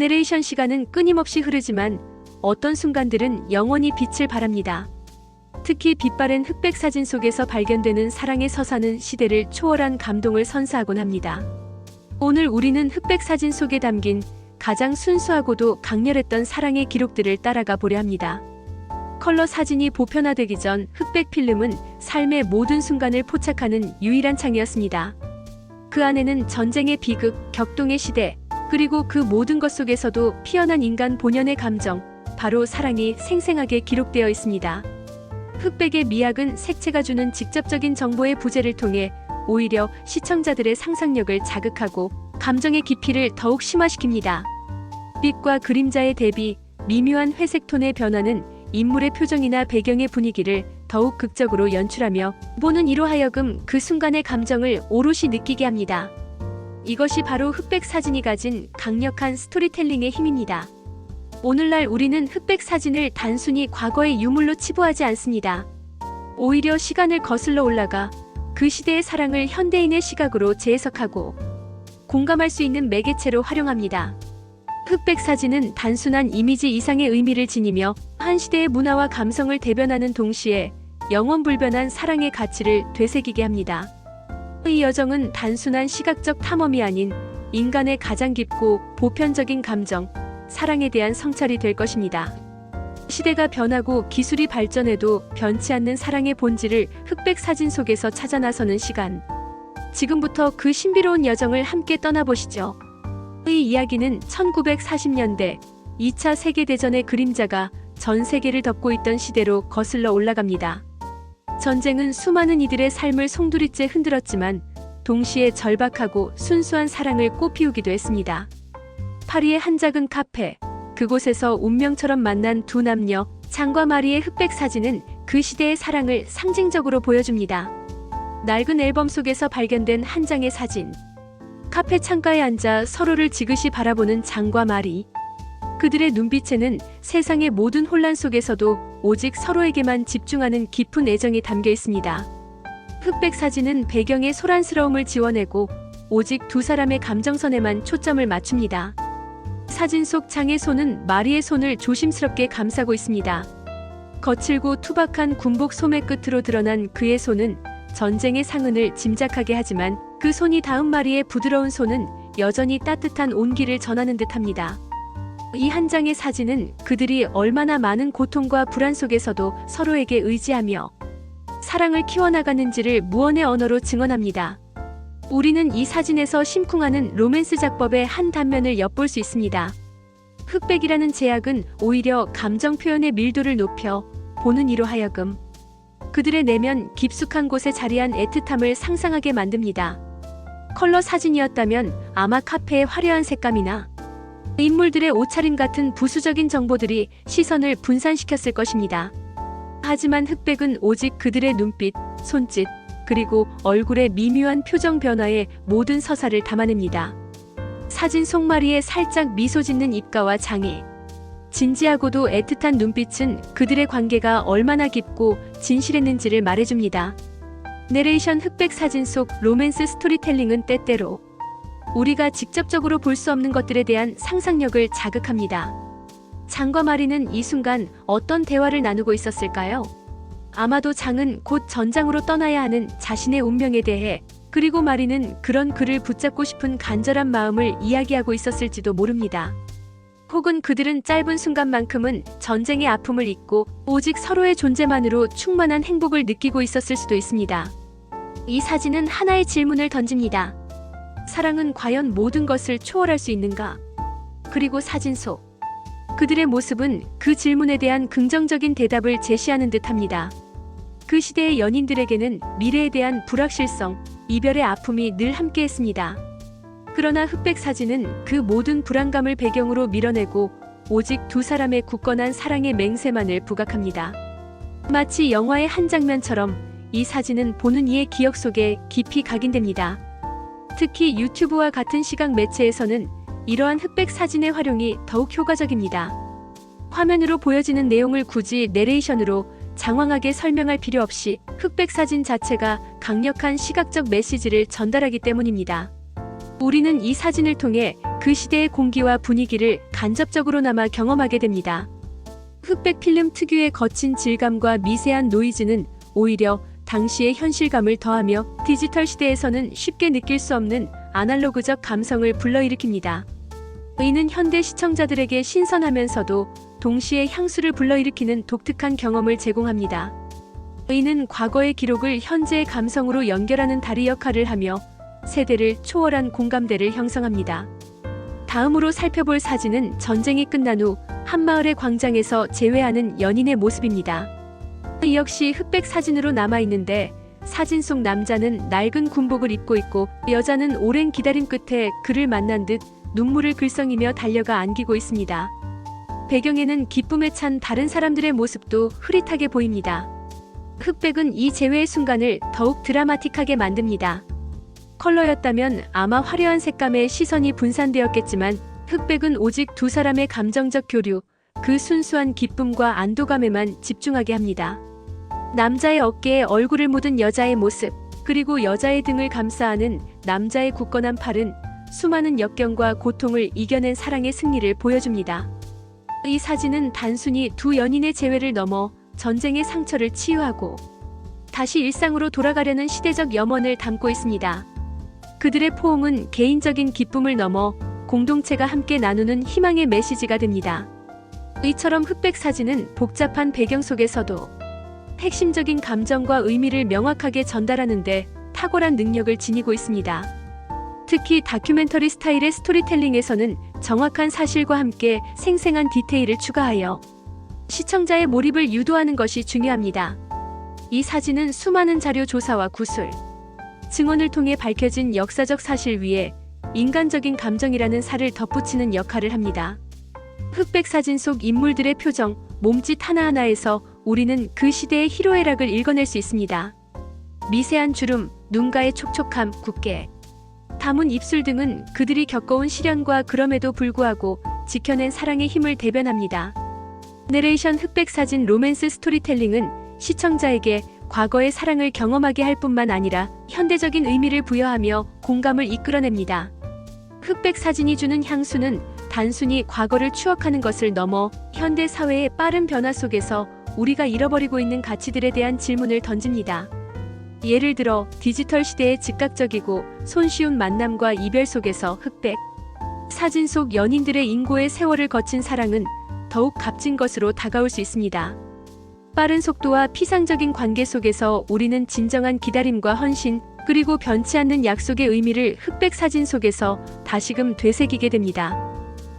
내레이션 시간은 끊임없이 흐르지만 어떤 순간들은 영원히 빛을 발합니다. 특히 빛바랜 흑백 사진 속에서 발견되는 사랑의 서사는 시대를 초월한 감동을 선사하곤 합니다. 오늘 우리는 흑백 사진 속에 담긴 가장 순수하고도 강렬했던 사랑의 기록들을 따라가 보려 합니다. 컬러 사진이 보편화되기 전 흑백 필름은 삶의 모든 순간을 포착하는 유일한 창이었습니다. 그 안에는 전쟁의 비극, 격동의 시대, 그리고 그 모든 것 속에서도 피어난 인간 본연의 감정, 바로 사랑이 생생하게 기록되어 있습니다. 흑백의 미학은 색채가 주는 직접적인 정보의 부재를 통해 오히려 시청자들의 상상력을 자극하고 감정의 깊이를 더욱 심화시킵니다. 빛과 그림자의 대비, 미묘한 회색 톤의 변화는 인물의 표정이나 배경의 분위기를 더욱 극적으로 연출하며 보는 이로 하여금 그 순간의 감정을 오롯이 느끼게 합니다. 이것이 바로 흑백 사진이 가진 강력한 스토리텔링의 힘입니다. 오늘날 우리는 흑백 사진을 단순히 과거의 유물로 치부하지 않습니다. 오히려 시간을 거슬러 올라가 그 시대의 사랑을 현대인의 시각으로 재해석하고 공감할 수 있는 매개체로 활용합니다. 흑백 사진은 단순한 이미지 이상의 의미를 지니며 한 시대의 문화와 감성을 대변하는 동시에 영원불변한 사랑의 가치를 되새기게 합니다. 이 여정은 단순한 시각적 탐험이 아닌 인간의 가장 깊고 보편적인 감정, 사랑에 대한 성찰이 될 것입니다. 시대가 변하고 기술이 발전해도 변치 않는 사랑의 본질을 흑백 사진 속에서 찾아 나서는 시간. 지금부터 그 신비로운 여정을 함께 떠나보시죠. 이 이야기는 1940년대 2차 세계대전의 그림자가 전 세계를 덮고 있던 시대로 거슬러 올라갑니다. 전쟁은 수많은 이들의 삶을 송두리째 흔들었지만 동시에 절박하고 순수한 사랑을 꽃피우기도 했습니다. 파리의 한 작은 카페, 그곳에서 운명처럼 만난 두 남녀, 장과 마리의 흑백 사진은 그 시대의 사랑을 상징적으로 보여줍니다. 낡은 앨범 속에서 발견된 한 장의 사진. 카페 창가에 앉아 서로를 지그시 바라보는 장과 마리. 그들의 눈빛에는 세상의 모든 혼란 속에서도 오직 서로에게만 집중하는 깊은 애정이 담겨 있습니다. 흑백 사진은 배경의 소란스러움을 지워내고 오직 두 사람의 감정선에만 초점을 맞춥니다. 사진 속 장의 손은 마리의 손을 조심스럽게 감싸고 있습니다. 거칠고 투박한 군복 소매 끝으로 드러난 그의 손은 전쟁의 상흔을 짐작하게 하지만 그 손이 닿은 마리의 부드러운 손은 여전히 따뜻한 온기를 전하는 듯합니다. 이 한 장의 사진은 그들이 얼마나 많은 고통과 불안 속에서도 서로에게 의지하며 사랑을 키워나가는지를 무언의 언어로 증언합니다. 우리는 이 사진에서 심쿵하는 로맨스 작법의 한 단면을 엿볼 수 있습니다. 흑백이라는 제약은 오히려 감정 표현의 밀도를 높여 보는 이로 하여금 그들의 내면 깊숙한 곳에 자리한 애틋함을 상상하게 만듭니다. 컬러 사진이었다면 아마 카페의 화려한 색감이나 인물들의 옷차림 같은 부수적인 정보들이 시선을 분산시켰을 것입니다. 하지만 흑백은 오직 그들의 눈빛, 손짓, 그리고 얼굴의 미묘한 표정 변화에 모든 서사를 담아냅니다. 사진 속마리의 살짝 미소 짓는 입가와 장애, 진지하고도 애틋한 눈빛은 그들의 관계가 얼마나 깊고 진실했는지를 말해줍니다. 내레이션 흑백 사진 속 로맨스 스토리텔링은 때때로 우리가 직접적으로 볼 수 없는 것들에 대한 상상력을 자극합니다. 장과 마리는 이 순간 어떤 대화를 나누고 있었을까요? 아마도 장은 곧 전장으로 떠나야 하는 자신의 운명에 대해 그리고 마리는 그런 그를 붙잡고 싶은 간절한 마음을 이야기하고 있었을지도 모릅니다. 혹은 그들은 짧은 순간만큼은 전쟁의 아픔을 잊고 오직 서로의 존재만으로 충만한 행복을 느끼고 있었을 수도 있습니다. 이 사진은 하나의 질문을 던집니다. 사랑은 과연 모든 것을 초월할 수 있는가? 그리고 사진 속 그들의 모습은 그 질문에 대한 긍정적인 대답을 제시하는 듯합니다. 그 시대의 연인들에게는 미래에 대한 불확실성, 이별의 아픔이 늘 함께했습니다. 그러나 흑백 사진은 그 모든 불안감을 배경으로 밀어내고 오직 두 사람의 굳건한 사랑의 맹세만을 부각합니다. 마치 영화의 한 장면처럼 이 사진은 보는 이의 기억 속에 깊이 각인됩니다. 특히 유튜브와 같은 시각 매체에서는 이러한 흑백 사진의 활용이 더욱 효과적입니다. 화면으로 보여지는 내용을 굳이 내레이션으로 장황하게 설명할 필요 없이 흑백 사진 자체가 강력한 시각적 메시지를 전달하기 때문입니다. 우리는 이 사진을 통해 그 시대의 공기와 분위기를 간접적으로나마 경험하게 됩니다. 흑백 필름 특유의 거친 질감과 미세한 노이즈는 오히려 당시의 현실감을 더하며 디지털 시대에서는 쉽게 느낄 수 없는 아날로그적 감성을 불러일으킵니다. 이는 현대 시청자들에게 신선하면서도 동시에 향수를 불러일으키는 독특한 경험을 제공합니다. 이는 과거의 기록을 현재의 감성으로 연결하는 다리 역할을 하며 세대를 초월한 공감대를 형성합니다. 다음으로 살펴볼 사진은 전쟁이 끝난 후 한마을의 광장에서 재회하는 연인의 모습입니다. 이 역시 흑백 사진으로 남아있는데 사진 속 남자는 낡은 군복을 입고 있고 여자는 오랜 기다림 끝에 그를 만난 듯 눈물을 글썽이며 달려가 안기고 있습니다. 배경에는 기쁨에 찬 다른 사람들의 모습도 흐릿하게 보입니다. 흑백은 이 재회의 순간을 더욱 드라마틱하게 만듭니다. 컬러였다면 아마 화려한 색감에 시선이 분산되었겠지만 흑백은 오직 두 사람의 감정적 교류, 그 순수한 기쁨과 안도감에만 집중하게 합니다. 남자의 어깨에 얼굴을 묻은 여자의 모습, 그리고 여자의 등을 감싸안은 남자의 굳건한 팔은 수많은 역경과 고통을 이겨낸 사랑의 승리를 보여줍니다. 이 사진은 단순히 두 연인의 재회를 넘어 전쟁의 상처를 치유하고 다시 일상으로 돌아가려는 시대적 염원을 담고 있습니다. 그들의 포옹은 개인적인 기쁨을 넘어 공동체가 함께 나누는 희망의 메시지가 됩니다. 이처럼 흑백 사진은 복잡한 배경 속에서도 핵심적인 감정과 의미를 명확하게 전달하는데 탁월한 능력을 지니고 있습니다. 특히 다큐멘터리 스타일의 스토리텔링에서는 정확한 사실과 함께 생생한 디테일을 추가하여 시청자의 몰입을 유도하는 것이 중요합니다. 이 사진은 수많은 자료 조사와 구술, 증언을 통해 밝혀진 역사적 사실 위에 인간적인 감정이라는 살을 덧붙이는 역할을 합니다. 흑백 사진 속 인물들의 표정, 몸짓 하나하나에서 우리는 그 시대의 희로애락을 읽어낼 수 있습니다. 미세한 주름, 눈가의 촉촉함, 굳게 담은 입술 등은 그들이 겪어온 시련과 그럼에도 불구하고 지켜낸 사랑의 힘을 대변합니다. 내레이션 흑백 사진 로맨스 스토리텔링은 시청자에게 과거의 사랑을 경험하게 할 뿐만 아니라 현대적인 의미를 부여하며 공감을 이끌어냅니다. 흑백 사진이 주는 향수는 단순히 과거를 추억하는 것을 넘어 현대 사회의 빠른 변화 속에서 우리가 잃어버리고 있는 가치들에 대한 질문을 던집니다. 예를 들어 디지털 시대의 즉각적이고 손쉬운 만남과 이별 속에서 흑백 사진 속 연인들의 인고의 세월을 거친 사랑은 더욱 값진 것으로 다가올 수 있습니다. 빠른 속도와 피상적인 관계 속에서 우리는 진정한 기다림과 헌신, 그리고 변치 않는 약속의 의미를 흑백 사진 속에서 다시금 되새기게 됩니다.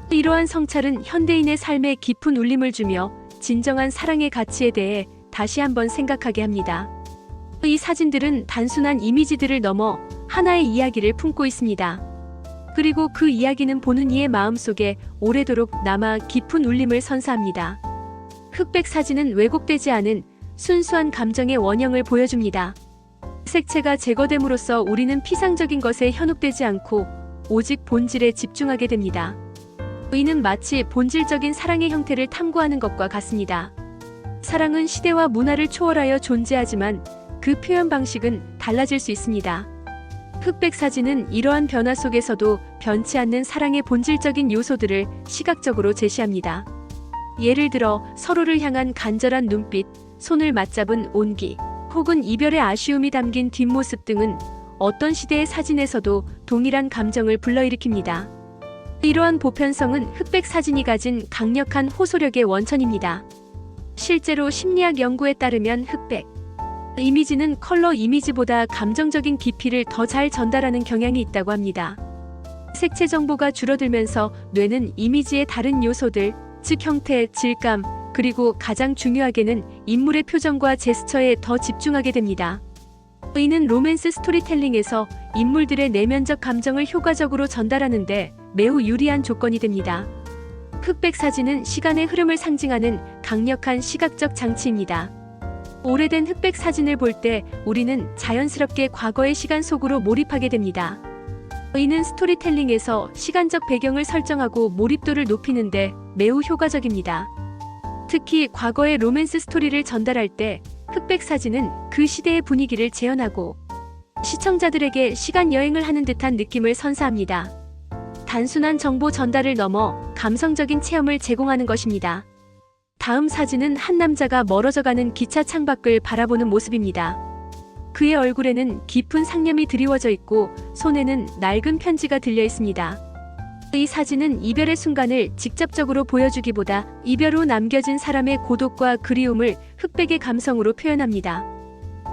이러한 성찰은 현대인의 삶에 깊은 울림을 주며 진정한 사랑의 가치에 대해 다시 한번 생각하게 합니다. 이 사진들은 단순한 이미지들을 넘어 하나의 이야기를 품고 있습니다. 그리고 그 이야기는 보는 이의 마음속에 오래도록 남아 깊은 울림을 선사합니다. 흑백 사진은 왜곡되지 않은 순수한 감정의 원형을 보여줍니다. 색채가 제거됨으로써 우리는 피상적인 것에 현혹되지 않고 오직 본질에 집중하게 됩니다. 이는 마치 본질적인 사랑의 형태를 탐구하는 것과 같습니다. 사랑은 시대와 문화를 초월하여 존재하지만 그 표현 방식은 달라질 수 있습니다. 흑백 사진은 이러한 변화 속에서도 변치 않는 사랑의 본질적인 요소들을 시각적으로 제시합니다. 예를 들어 서로를 향한 간절한 눈빛, 손을 맞잡은 온기, 혹은 이별의 아쉬움이 담긴 뒷모습 등은 어떤 시대의 사진에서도 동일한 감정을 불러일으킵니다. 이러한 보편성은 흑백 사진이 가진 강력한 호소력의 원천입니다. 실제로 심리학 연구에 따르면 흑백 이미지는 컬러 이미지보다 감정적인 깊이를 더 잘 전달하는 경향이 있다고 합니다. 색채 정보가 줄어들면서 뇌는 이미지의 다른 요소들, 즉 형태, 질감, 그리고 가장 중요하게는 인물의 표정과 제스처에 더 집중하게 됩니다. 이는 로맨스 스토리텔링에서 인물들의 내면적 감정을 효과적으로 전달하는데 매우 유리한 조건이 됩니다. 흑백 사진은 시간의 흐름을 상징하는 강력한 시각적 장치입니다. 오래된 흑백 사진을 볼 때 우리는 자연스럽게 과거의 시간 속으로 몰입하게 됩니다. 이는 스토리텔링에서 시간적 배경을 설정하고 몰입도를 높이는데 매우 효과적입니다. 특히 과거의 로맨스 스토리를 전달할 때 흑백 사진은 그 시대의 분위기를 재현하고 시청자들에게 시간 여행을 하는 듯한 느낌을 선사합니다. 단순한 정보 전달을 넘어 감성적인 체험을 제공하는 것입니다. 다음 사진은 한 남자가 멀어져가는 기차 창밖을 바라보는 모습입니다. 그의 얼굴에는 깊은 상념이 드리워져 있고 손에는 낡은 편지가 들려 있습니다. 이 사진은 이별의 순간을 직접적으로 보여주기보다 이별 후 남겨진 사람의 고독과 그리움을 흑백의 감성으로 표현합니다.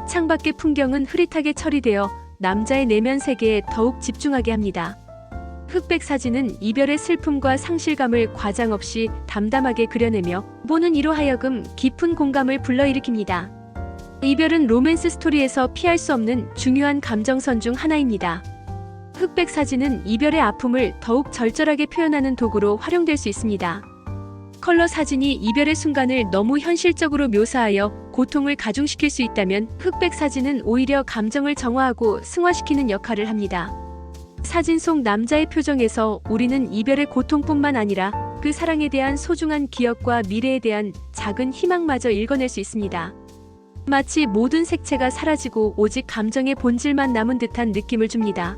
창밖의 풍경은 흐릿하게 처리되어 남자의 내면 세계에 더욱 집중하게 합니다. 흑백 사진은 이별의 슬픔과 상실감을 과장 없이 담담하게 그려내며 보는 이로 하여금 깊은 공감을 불러일으킵니다. 이별은 로맨스 스토리에서 피할 수 없는 중요한 감정선 중 하나입니다. 흑백 사진은 이별의 아픔을 더욱 절절하게 표현하는 도구로 활용될 수 있습니다. 컬러 사진이 이별의 순간을 너무 현실적으로 묘사하여 고통을 가중시킬 수 있다면 흑백 사진은 오히려 감정을 정화하고 승화시키는 역할을 합니다. 사진 속 남자의 표정에서 우리는 이별의 고통뿐만 아니라 그 사랑에 대한 소중한 기억과 미래에 대한 작은 희망마저 읽어낼 수 있습니다. 마치 모든 색채가 사라지고 오직 감정의 본질만 남은 듯한 느낌을 줍니다.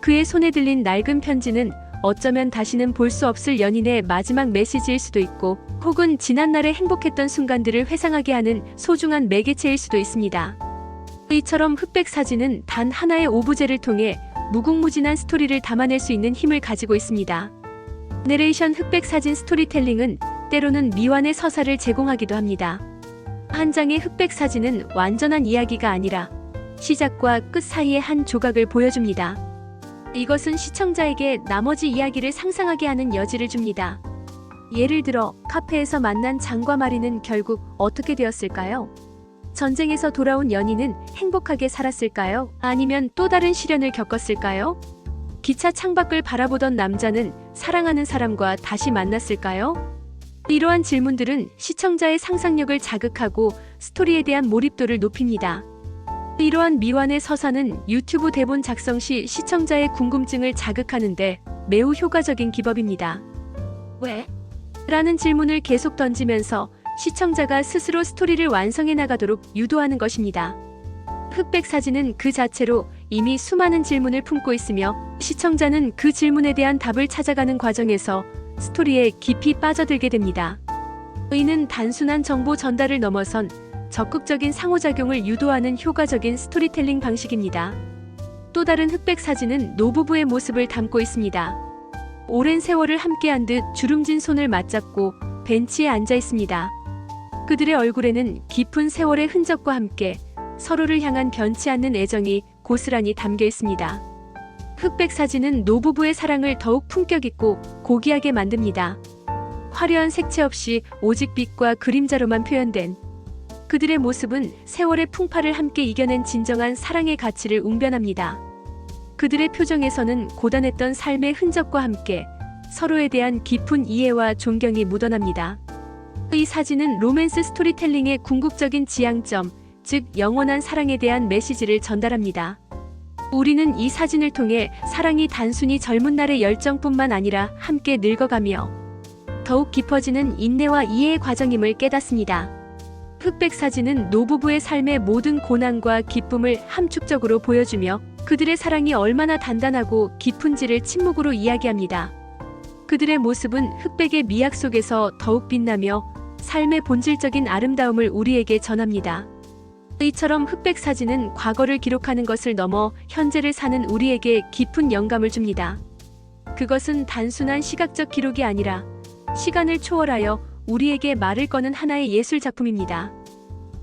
그의 손에 들린 낡은 편지는 어쩌면 다시는 볼 수 없을 연인의 마지막 메시지일 수도 있고 혹은 지난날의 행복했던 순간들을 회상하게 하는 소중한 매개체일 수도 있습니다. 이처럼 흑백 사진은 단 하나의 오브제를 통해 무궁무진한 스토리를 담아낼 수 있는 힘을 가지고 있습니다. 내레이션 흑백 사진 스토리텔링은 때로는 미완의 서사를 제공하기도 합니다. 한 장의 흑백 사진은 완전한 이야기가 아니라 시작과 끝 사이의 한 조각을 보여줍니다. 이것은 시청자에게 나머지 이야기를 상상하게 하는 여지를 줍니다. 예를 들어 카페에서 만난 장과 마리는 결국 어떻게 되었을까요? 전쟁에서 돌아온 연인은 행복하게 살았을까요? 아니면 또 다른 시련을 겪었을까요? 기차 창밖을 바라보던 남자는 사랑하는 사람과 다시 만났을까요? 이러한 질문들은 시청자의 상상력을 자극하고 스토리에 대한 몰입도를 높입니다. 이러한 미완의 서사는 유튜브 대본 작성 시 시청자의 궁금증을 자극하는데 매우 효과적인 기법입니다. 왜? 라는 질문을 계속 던지면서 시청자가 스스로 스토리를 완성해 나가도록 유도하는 것입니다. 흑백 사진은 그 자체로 이미 수많은 질문을 품고 있으며 시청자는 그 질문에 대한 답을 찾아가는 과정에서 스토리에 깊이 빠져들게 됩니다. 이는 단순한 정보 전달을 넘어선 적극적인 상호작용을 유도하는 효과적인 스토리텔링 방식입니다. 또 다른 흑백 사진은 노부부의 모습을 담고 있습니다. 오랜 세월을 함께한 듯 주름진 손을 맞잡고 벤치에 앉아 있습니다. 그들의 얼굴에는 깊은 세월의 흔적과 함께 서로를 향한 변치 않는 애정이 고스란히 담겨 있습니다. 흑백 사진은 노부부의 사랑을 더욱 품격 있고 고귀하게 만듭니다. 화려한 색채 없이 오직 빛과 그림자로만 표현된 그들의 모습은 세월의 풍파를 함께 이겨낸 진정한 사랑의 가치를 웅변합니다. 그들의 표정에서는 고단했던 삶의 흔적과 함께 서로에 대한 깊은 이해와 존경이 묻어납니다. 이 사진은 로맨스 스토리텔링의 궁극적인 지향점, 즉 영원한 사랑에 대한 메시지를 전달합니다. 우리는 이 사진을 통해 사랑이 단순히 젊은 날의 열정뿐만 아니라 함께 늙어가며 더욱 깊어지는 인내와 이해의 과정임을 깨닫습니다. 흑백 사진은 노부부의 삶의 모든 고난과 기쁨을 함축적으로 보여주며 그들의 사랑이 얼마나 단단하고 깊은지를 침묵으로 이야기합니다. 그들의 모습은 흑백의 미학 속에서 더욱 빛나며 삶의 본질적인 아름다움을 우리에게 전합니다. 이처럼 흑백 사진은 과거를 기록하는 것을 넘어 현재를 사는 우리에게 깊은 영감을 줍니다. 그것은 단순한 시각적 기록이 아니라 시간을 초월하여 우리에게 말을 거는 하나의 예술 작품입니다.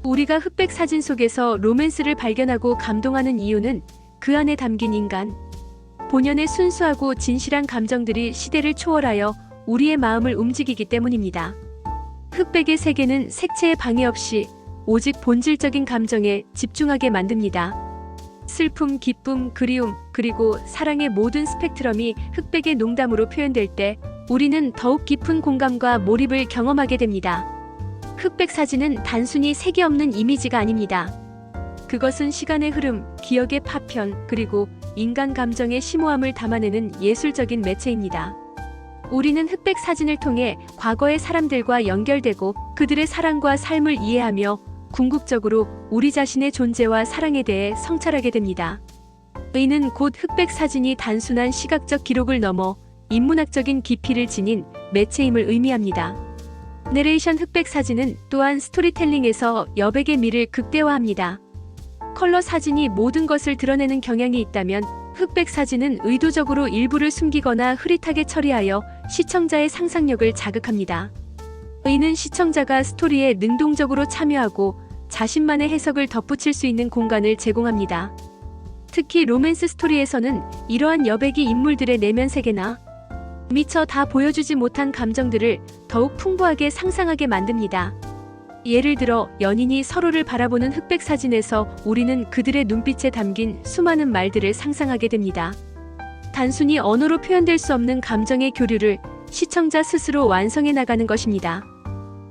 우리가 흑백 사진 속에서 로맨스를 발견하고 감동하는 이유는 그 안에 담긴 인간, 본연의 순수하고 진실한 감정들이 시대를 초월하여 우리의 마음을 움직이기 때문입니다. 흑백의 세계는 색채에 방해 없이 오직 본질적인 감정에 집중하게 만듭니다. 슬픔, 기쁨, 그리움, 그리고 사랑의 모든 스펙트럼이 흑백의 농담으로 표현될 때 우리는 더욱 깊은 공감과 몰입을 경험하게 됩니다. 흑백 사진은 단순히 색이 없는 이미지가 아닙니다. 그것은 시간의 흐름, 기억의 파편, 그리고 인간 감정의 심오함을 담아내는 예술적인 매체입니다. 우리는 흑백 사진을 통해 과거의 사람들과 연결되고 그들의 사랑과 삶을 이해하며 궁극적으로 우리 자신의 존재와 사랑에 대해 성찰하게 됩니다. 이는 곧 흑백 사진이 단순한 시각적 기록을 넘어 인문학적인 깊이를 지닌 매체임을 의미합니다. 내레이션 흑백 사진은 또한 스토리텔링에서 여백의 미를 극대화합니다. 컬러 사진이 모든 것을 드러내는 경향이 있다면 흑백 사진은 의도적으로 일부를 숨기거나 흐릿하게 처리하여 시청자의 상상력을 자극합니다. 이는 시청자가 스토리에 능동적으로 참여하고 자신만의 해석을 덧붙일 수 있는 공간을 제공합니다. 특히 로맨스 스토리에서는 이러한 여백이 인물들의 내면 세계나 미처 다 보여주지 못한 감정들을 더욱 풍부하게 상상하게 만듭니다. 예를 들어 연인이 서로를 바라보는 흑백 사진에서 우리는 그들의 눈빛에 담긴 수많은 말들을 상상하게 됩니다. 단순히 언어로 표현될 수 없는 감정의 교류를 시청자 스스로 완성해 나가는 것입니다.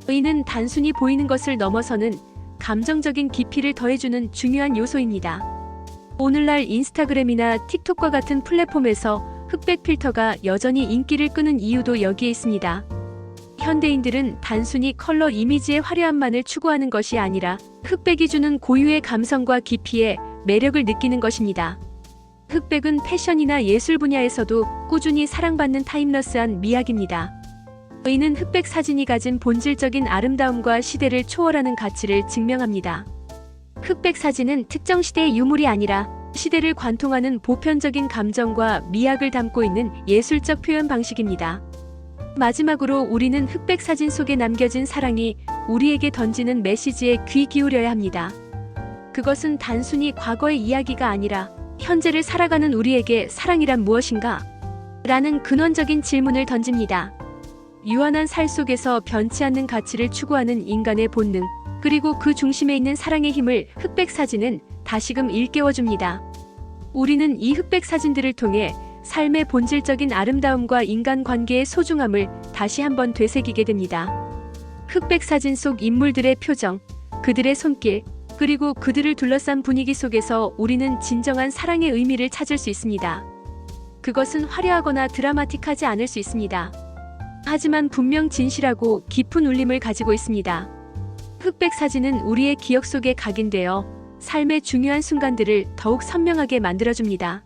의는 단순히 보이는 것을 넘어서는 감정적인 깊이를 더해주는 중요한 요소입니다. 오늘날 인스타그램이나 틱톡과 같은 플랫폼에서 흑백 필터가 여전히 인기를 끄는 이유도 여기에 있습니다. 현대인들은 단순히 컬러 이미지의 화려함만을 추구하는 것이 아니라 흑백이 주는 고유의 감성과 깊이에 매력을 느끼는 것입니다. 흑백은 패션이나 예술 분야에서도 꾸준히 사랑받는 타임러스한 미학입니다. 의는 흑백 사진이 가진 본질적인 아름다움과 시대를 초월하는 가치를 증명합니다. 흑백 사진은 특정 시대의 유물이 아니라 시대를 관통하는 보편적인 감정과 미학을 담고 있는 예술적 표현 방식입니다. 마지막으로 우리는 흑백 사진 속에 남겨진 사랑이 우리에게 던지는 메시지에 귀 기울여야 합니다. 그것은 단순히 과거의 이야기가 아니라 현재를 살아가는 우리에게 사랑이란 무엇인가? 라는 근원적인 질문을 던집니다. 유한한 살 속에서 변치 않는 가치를 추구하는 인간의 본능, 그리고 그 중심에 있는 사랑의 힘을 흑백 사진은 다시금 일깨워줍니다. 우리는 이 흑백 사진들을 통해 삶의 본질적인 아름다움과 인간 관계의 소중함을 다시 한번 되새기게 됩니다. 흑백 사진 속 인물들의 표정, 그들의 손길, 그리고 그들을 둘러싼 분위기 속에서 우리는 진정한 사랑의 의미를 찾을 수 있습니다. 그것은 화려하거나 드라마틱하지 않을 수 있습니다. 하지만 분명 진실하고 깊은 울림을 가지고 있습니다. 흑백 사진은 우리의 기억 속에 각인되어 삶의 중요한 순간들을 더욱 선명하게 만들어줍니다.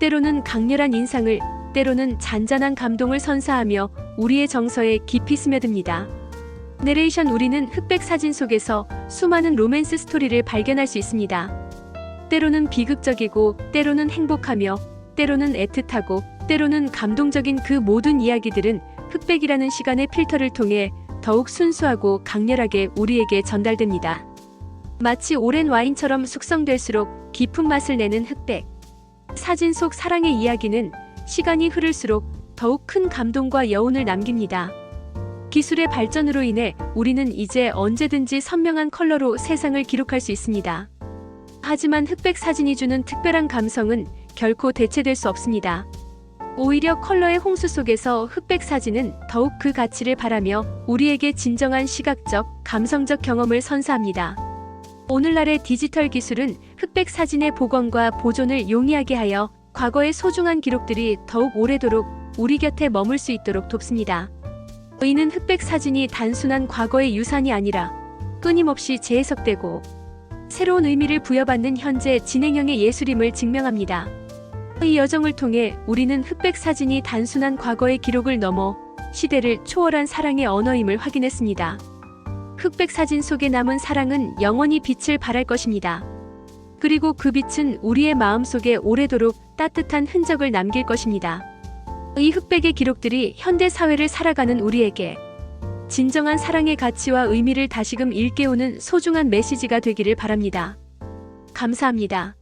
때로는 강렬한 인상을, 때로는 잔잔한 감동을 선사하며 우리의 정서에 깊이 스며듭니다. 내레이션 우리는 흑백 사진 속에서 수많은 로맨스 스토리를 발견할 수 있습니다. 때로는 비극적이고, 때로는 행복하며, 때로는 애틋하고, 때로는 감동적인 그 모든 이야기들은 흑백이라는 시간의 필터를 통해 더욱 순수하고 강렬하게 우리에게 전달됩니다. 마치 오랜 와인처럼 숙성될수록 깊은 맛을 내는 흑백. 사진 속 사랑의 이야기는 시간이 흐를수록 더욱 큰 감동과 여운을 남깁니다. 기술의 발전으로 인해 우리는 이제 언제든지 선명한 컬러로 세상을 기록할 수 있습니다. 하지만 흑백 사진이 주는 특별한 감성은 결코 대체될 수 없습니다. 오히려 컬러의 홍수 속에서 흑백 사진은 더욱 그 가치를 바라며 우리에게 진정한 시각적, 감성적 경험을 선사합니다. 오늘날의 디지털 기술은 흑백 사진의 복원과 보존을 용이하게 하여 과거의 소중한 기록들이 더욱 오래도록 우리 곁에 머물 수 있도록 돕습니다. 의는 흑백 사진이 단순한 과거의 유산이 아니라 끊임없이 재해석되고 새로운 의미를 부여받는 현재 진행형의 예술임을 증명합니다. 이 여정을 통해 우리는 흑백 사진이 단순한 과거의 기록을 넘어 시대를 초월한 사랑의 언어임을 확인했습니다. 흑백 사진 속에 남은 사랑은 영원히 빛을 발할 것입니다. 그리고 그 빛은 우리의 마음 속에 오래도록 따뜻한 흔적을 남길 것입니다. 이 흑백의 기록들이 현대 사회를 살아가는 우리에게 진정한 사랑의 가치와 의미를 다시금 일깨우는 소중한 메시지가 되기를 바랍니다. 감사합니다.